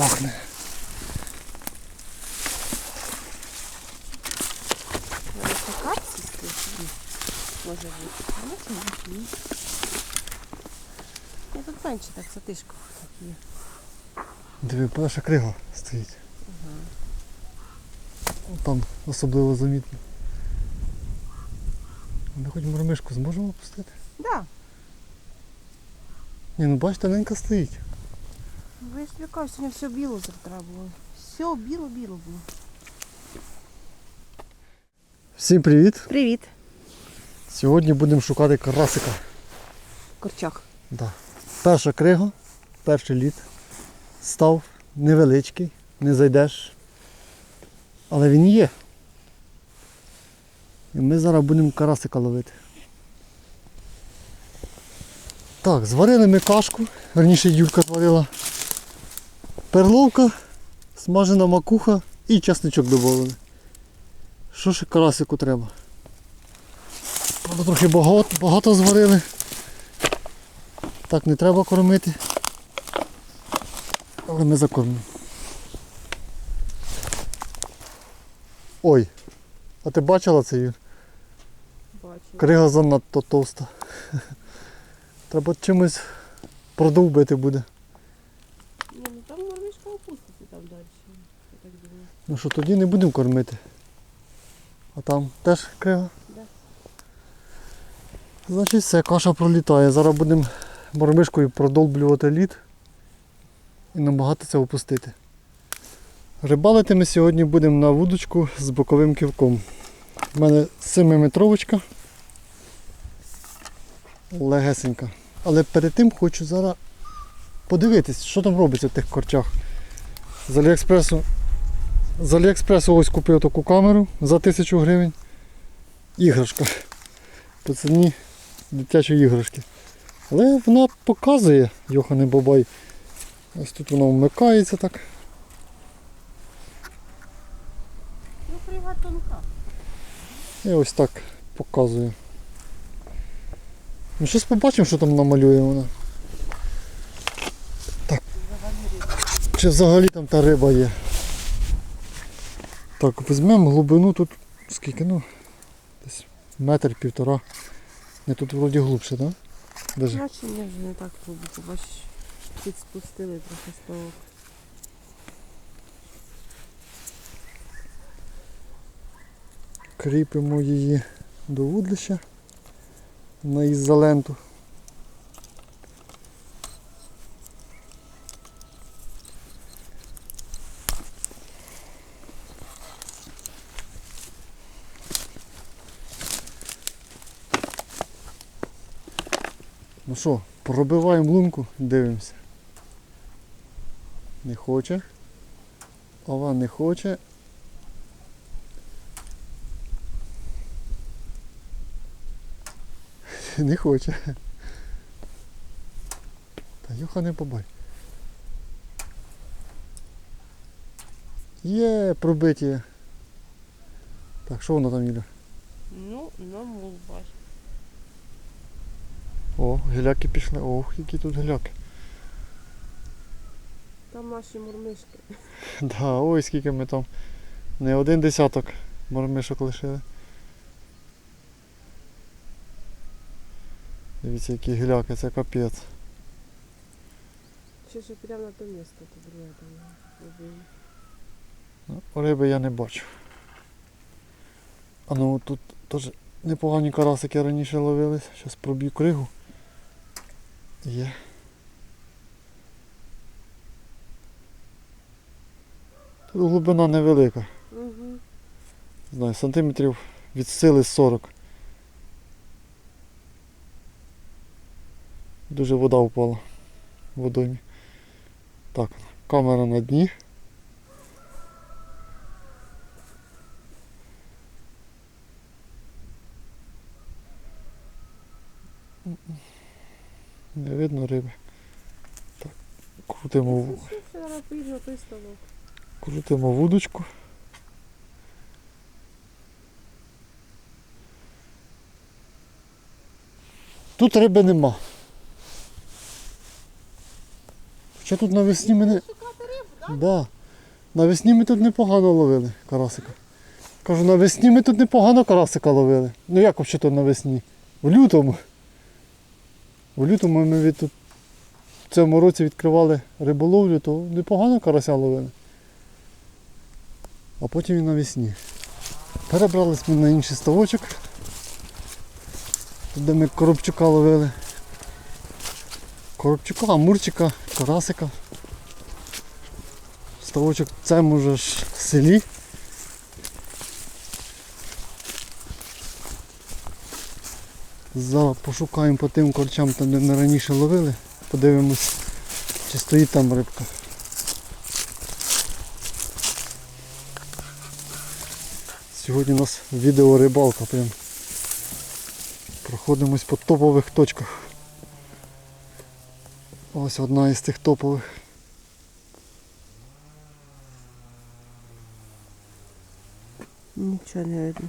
пахне. Капці. Може бути. Ні. Я тут менше так сатишку є. Диви, перша крига стоїть. Там особливо замітно. Ми хоч мормишку зможемо опустити? Да. Ні, ну бач, тоненько стоїть. Ви ж яка сьогодні все біло завтра було. Все біло-біло було. Всім привіт! Привіт. Сьогодні будемо шукати карасика. Корчак. Да. Перша крига, перший лід. Став невеличкий, не зайдеш. Але він є. І ми зараз будемо карасика ловити. Так, зварили ми кашку, верніше Юлька зварила. Перловка, смажена макуха і часничок додали. Що ще карасику треба? Правда, трохи багато, багато зварили. Так не треба кормити. Але ми закормимо. Ой, а ти бачила це, Юр? Бачу. Крига занадто товста. Треба чимось продовбити буде. Ні, ну там мормишка опуститься там далі. Я так думаю. Ну що, тоді не будемо кормити. А там теж крига? Да. Значить все, каша пролітає. Зараз будемо мормишкою продолблювати лід і намагатися опустити. Рибалити ми сьогодні будемо на вудочку з боковим ківком. У мене 7-метровочка. Легесенька. Але перед тим хочу зараз подивитись, що там робиться в тих корчах. З Аліекспресу, з Аліекспресу ось купив таку камеру за 1000 гривень. Іграшка. По ціні дитячої іграшки. Але вона показує, Йохане Бабай. Ось тут вона вмикається так. Ну, крига тонка. І ось так показує. Ну щось побачимо, що там намалює вона. Так. Чи взагалі там та риба є. Так, візьмемо глибину тут скільки, ну, десь метр півтора. Не тут вроді глибше, так? Да? Даже. Значення вже не так глибоко, бачиш. Тут спустили трохи ставок. Кріпимо її до вудлища на ізоленту. Що, пробиваємо лунку, дивимося. Не хоче. Ова не хоче. Не хоче. Та Юха не побай. Є пробиття. Так, що воно там Юля? Ну, на мул. О, геляки пішли. Ох, які тут геляки. Там наші мурмишки. Да, ой, скільки ми там. Не один десяток мормишок лишили. Дивіться, які геляки, це капець. Ще ще прямо на то місце, то друге там. Ну, Риби я не бачу. А ну тут теж непогані карасики раніше ловились. Зараз проб'ю кригу. Є. Тут глибина невелика. Угу. Знаю, сантиметрів від сили 40. Дуже вода впала в водоймі. Так, камера на дні. Не видно риби. Так, крутимо, крутимо вудочку. Тут риби нема. Хоча тут навесні мене Шукати Да. Навесні ми тут непогано ловили карасика. Кажу, навесні ми тут непогано карасика ловили. Ну як взагалі то навесні? В лютому. В лютому ми від в цьому році відкривали риболовлю, то непогано карася ловили. А потім і навесні. Перебрались ми на інший ставочок, де ми коробчука ловили. Коробчука, амурчика, карасика. Ставочок в цьому же ж селі. Зараз пошукаємо по тим корчам, там, де ми раніше ловили. Подивимось, чи стоїть там рибка. Сьогодні у нас відео рибалка прям. Проходимось по топових точках. Ось одна із тих топових. Нічого не видно.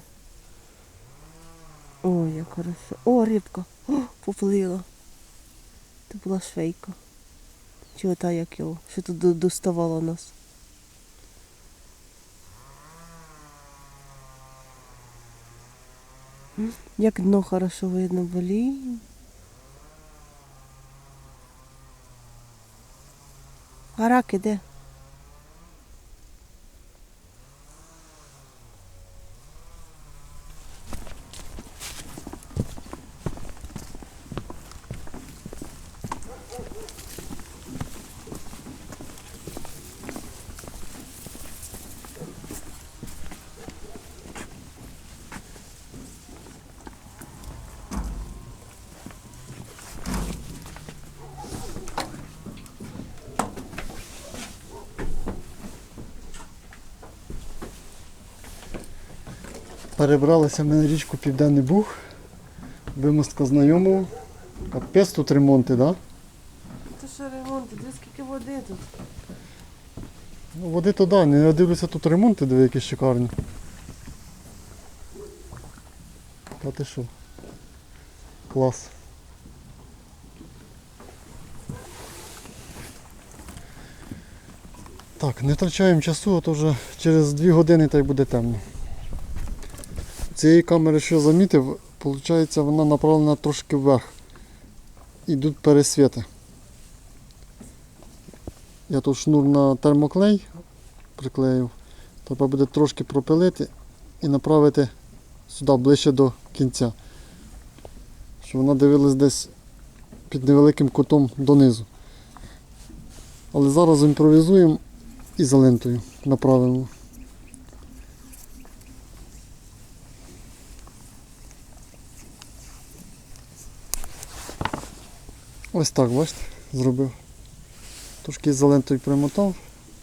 Ой, як хорошо. О, рибка. О, поплила. Це була швейка. Чи ота як його? Що тут до- доставала нас? Як дно хорошо видно, блін. А раки де? Перебралися ми на річку Південний Буг. Вимостка знайомого. Капець тут ремонти, да? Це що ремонт, де скільки води тут? Ну, води то да, не дивлюся тут ремонти, диви, які шикарні. Та ти що? Клас. Так, не втрачаємо часу, а то вже через 2 години та й буде темно. Цієї камери, що замітив, виходить, вона направлена трошки вверх. Ідуть пересвіти. Я тут шнур на термоклей приклеїв. Треба буде трошки пропилити і направити сюди ближче до кінця. Щоб вона дивилась десь під невеликим кутом донизу. Але зараз імпровізуємо і за направимо. Ось так, бачите, зробив. Трошки за лентою примотав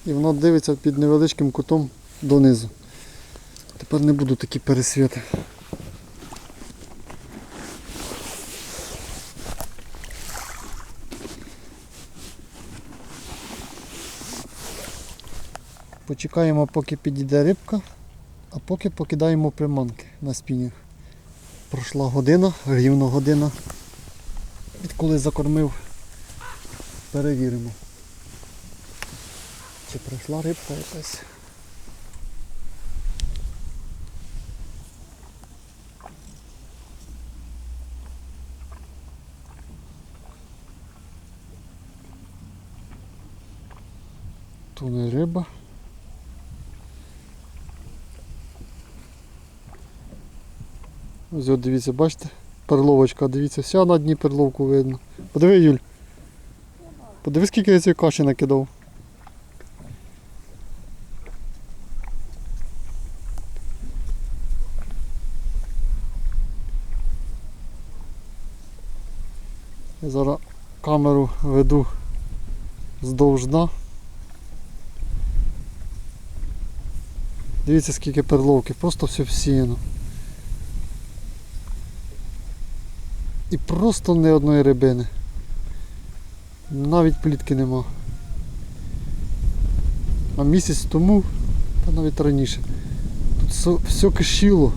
і воно дивиться під невеличким кутом донизу. Тепер не буду такі пересвіти. Почекаємо, поки підійде рибка, а поки покидаємо приманки на спінінг. Пройшла година, рівно година. Відколи закормив, перевіримо. Чи прийшла рибка якась? То не риба. Ось от дивіться, бачите? Перловочка, дивіться, вся на дні перловку видно. Подиви, Юль. Подиви, скільки я цієї каші накидав. Я зараз камеру веду вздовж дна. Дивіться скільки перловки, просто все всіяно. І просто ні одної рибини. Навіть плітки нема. А місяць тому, та навіть раніше. Тут все, все кишіло.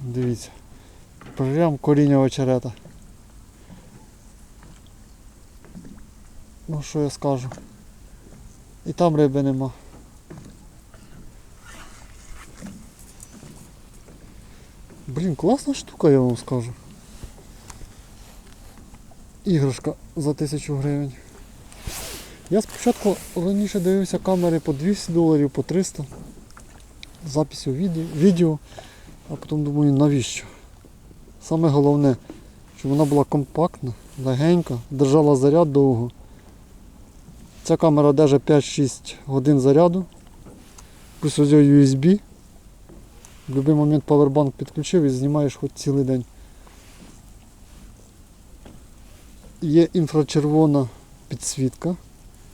Дивіться. Прям коріння очерета. Ну що я скажу. І там риби нема. Блін, класна штука, я вам скажу. Іграшка за тисячу гривень. Я спочатку раніше дивився камери по 200 доларів, по 300. з Записю відео, відео, а потім думаю, навіщо? Саме головне, щоб вона була компактна, легенька, держала заряд довго. Ця камера держить 5-6 годин заряду. Плюс ось USB. В будь-який момент павербанк підключив і знімаєш хоч цілий день. Є інфрачервона підсвітка.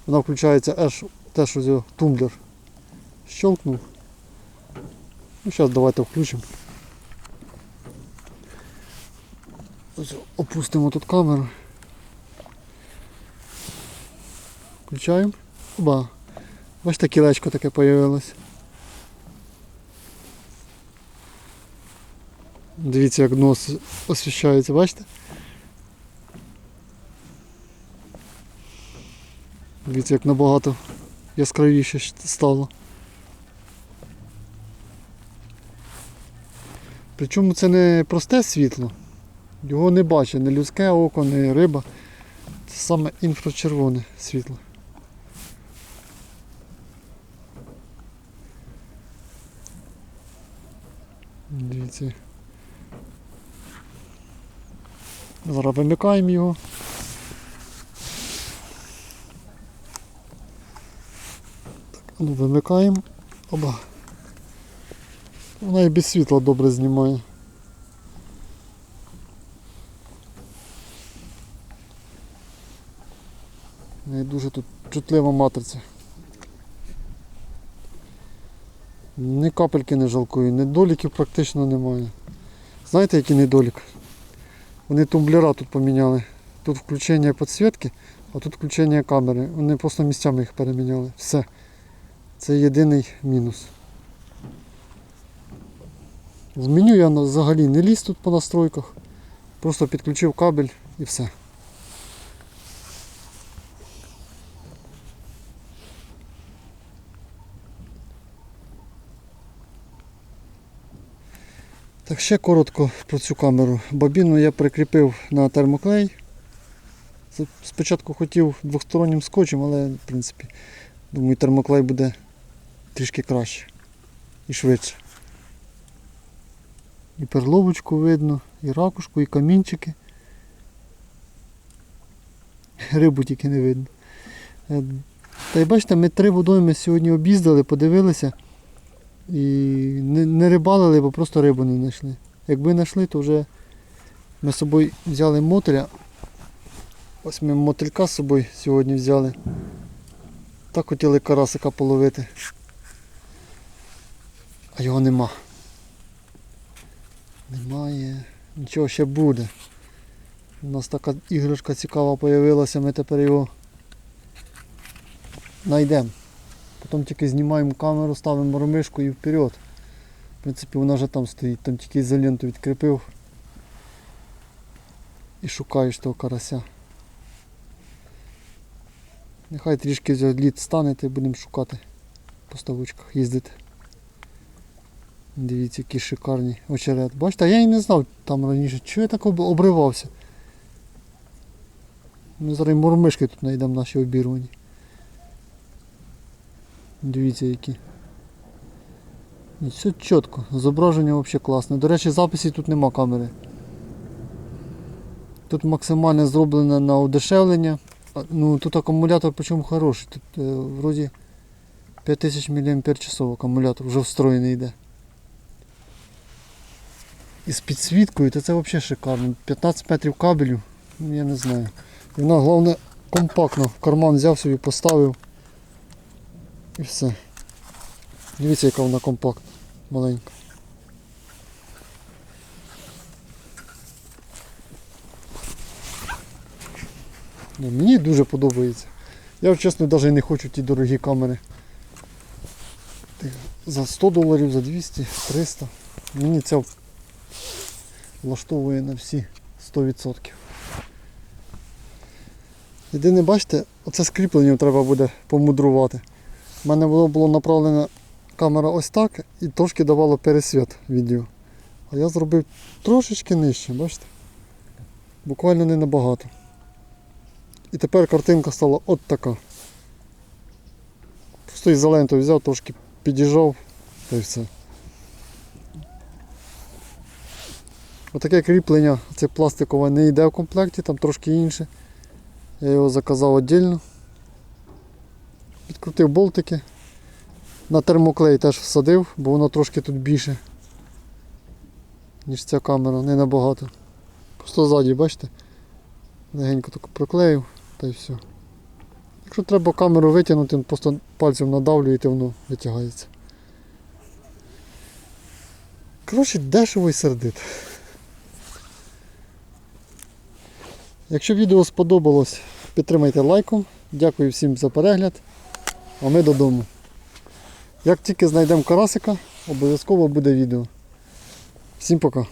Вона включається аж теж ось його тумблер. Щелкнув. Ну, зараз давайте включимо. Ось опустимо тут камеру. Включаємо. Оба. Бачите, кілечко таке появилось. Дивіться, як нос освіщається, бачите? Дивіться, як набагато яскравіше стало. Причому це не просте світло. Його не бачить не людське око, не риба. Це саме інфрачервоне світло. Дивіться. Зараз вимикаємо його. Так, ну вимикаємо. Оба. Вона і без світла добре знімає. В неї дуже тут чутлива матриця. Ні капельки не жалкую, недоліків практично немає. Знаєте, який недолік? Вони тумблера тут поміняли. Тут включення підсвітки, а тут включення камери. Вони просто місцями їх переміняли. Все. Це єдиний мінус. З меню я взагалі не ліз тут по настройках. Просто підключив кабель і все. Так, ще коротко про цю камеру. Бобіну я прикріпив на термоклей. Спочатку хотів двостороннім скотчем, але в принципі, думаю, термоклей буде трішки краще і швидше. І перловочку видно, і ракушку, і камінчики. Рибу тільки не видно. Е, Та й бачите, ми три водойми сьогодні об'їздили, подивилися і не, не рибалили, бо просто рибу не знайшли. Якби знайшли, то вже ми з собою взяли мотиля. Ось ми мотилька з собою сьогодні взяли. Так хотіли карасика половити. А його нема. Немає. Нічого ще буде. У нас така іграшка цікава з'явилася, ми тепер його знайдемо. Потім тільки знімаємо камеру, ставимо ромишку і вперед. В принципі, вона вже там стоїть, там тільки ізоленту відкріпив. І шукаєш того карася. Нехай трішки лід стане, і будемо шукати по ставочках, їздити. Дивіться, які шикарні очерет. Бачите, я і не знав там раніше, чого я так обривався. Ми зараз мормишки тут знайдемо наші обірвані. Дивіться які. І все чітко, зображення взагалі класне. До речі, записів тут нема камери. Тут максимально зроблене на удешевлення. Ну тут акумулятор причому хороший. Тут е, вроді 5000 мАч акумулятор вже встроєний йде. І з підсвіткою, то це взагалі шикарно. 15 метрів кабелю, ну я не знаю. Вона головне компактно в карман взяв собі, поставив. І все. Дивіться, яка вона компактна, маленька. Мені дуже подобається. Я чесно навіть не хочу ті дорогі камери. За 100 доларів, за 200, 300. Мені це влаштовує на всі 100%. Єдине, бачите, оце з кріпленням треба буде помудрувати. У мене було, направлена камера ось так і трошки давало пересвіт відео. А я зробив трошечки нижче, бачите? Буквально не набагато. І тепер картинка стала от така. Просто ізоленту взяв, трошки підіжав та й все. Отаке кріплення, це пластикове не йде в комплекті, там трошки інше. Я його заказав віддільно. Підкрутив болтики. На термоклей теж всадив, бо воно трошки тут більше, ніж ця камера, не набагато. Просто ззаді, бачите? Легенько так приклеїв та й все. Якщо треба камеру витягнути, просто пальцем надавлюєте, воно витягається. Коротше, дешево і сердито. Якщо відео сподобалось, підтримайте лайком. Дякую всім за перегляд. А ми додому. Як тільки знайдемо карасика, обов'язково буде відео. Всім пока.